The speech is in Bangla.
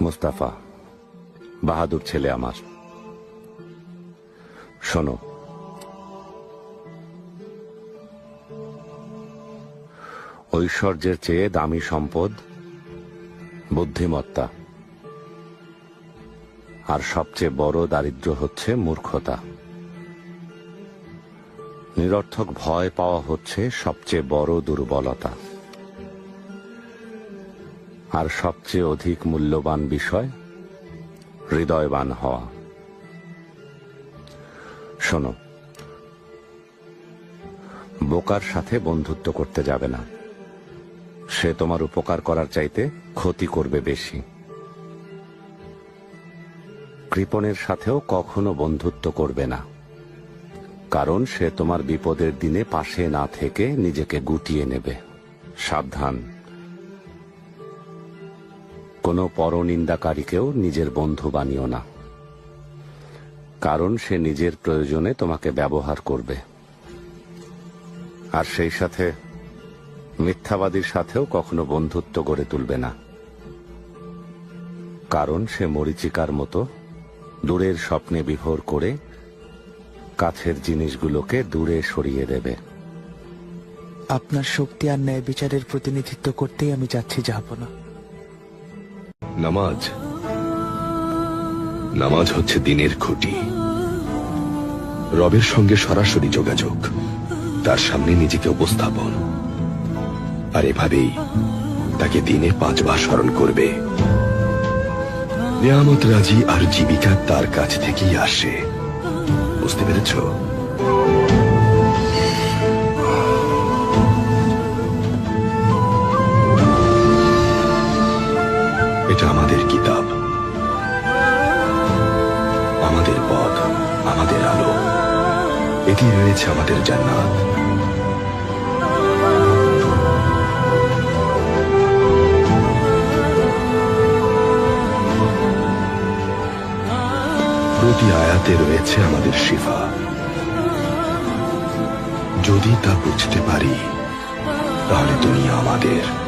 মুস্তাফা, বাহাদুর ছেলে আমার। শোনো, ঐশ্বর্যের চেয়ে দামি সম্পদ বুদ্ধিমত্তা। আর সবচেয়ে বড় দারিদ্র হচ্ছে মূর্খতা। নিরর্থক ভয় পাওয়া হচ্ছে সবচেয়ে বড় দুর্বলতা। আর সবচেয়ে অধিক মূল্যবান বিষয়, হৃদয়বান হওয়া। শোনো, বোকার সাথে বন্ধুত্ব করতে যাবে না। সে তোমার উপকার করার চাইতে ক্ষতি করবে বেশি। কৃপণের সাথেও কখনো বন্ধুত্ব করবে না, কারণ সে তোমার বিপদের দিনে পাশে না থেকে নিজেকে গুটিয়ে নেবে। সাবধান। কোনো পরনিন্দাকারীকেও নিজের বন্ধু বানিও না। কারণ সে নিজের প্রয়োজনে তোমাকে ব্যবহার করবে। আর সেই সাথে মিথ্যাবাদীর সাথেও কখনো বন্ধুত্ব গড়ে তুলবে না। কারণ সে মরিচিকার মতো দূরের স্বপ্নে বিভোর করে কাছের জিনিসগুলোকে দূরে সরিয়ে দেবে। আপনার শক্তি আর ন্যায় বিচারের প্রতিনিধিত্ব করতেই আমি যাচ্ছি যাব না। নামাজ। নামাজ হচ্ছে দিনের খুঁটি। রবের সঙ্গে সরাসরি যোগাযোগ, তার সামনে নিজেকে উপস্থাপন। আর এভাবেই তাকে দিনে পাঁচবার স্মরণ করবে। নিয়ামত রাজি আর জীবিকা তার কাছ থেকেই আসে। বুঝতে পেরেছ? এটা আমাদের কিতাব। আমাদের পথ, আমাদের আলো। এটি রয়েছে আমাদের জান্নাত। প্রতি আয়াতে রয়েছে আমাদের শিফা। যদি তা বুঝতে পারি, তাহলে দুনিয়া আমাদের।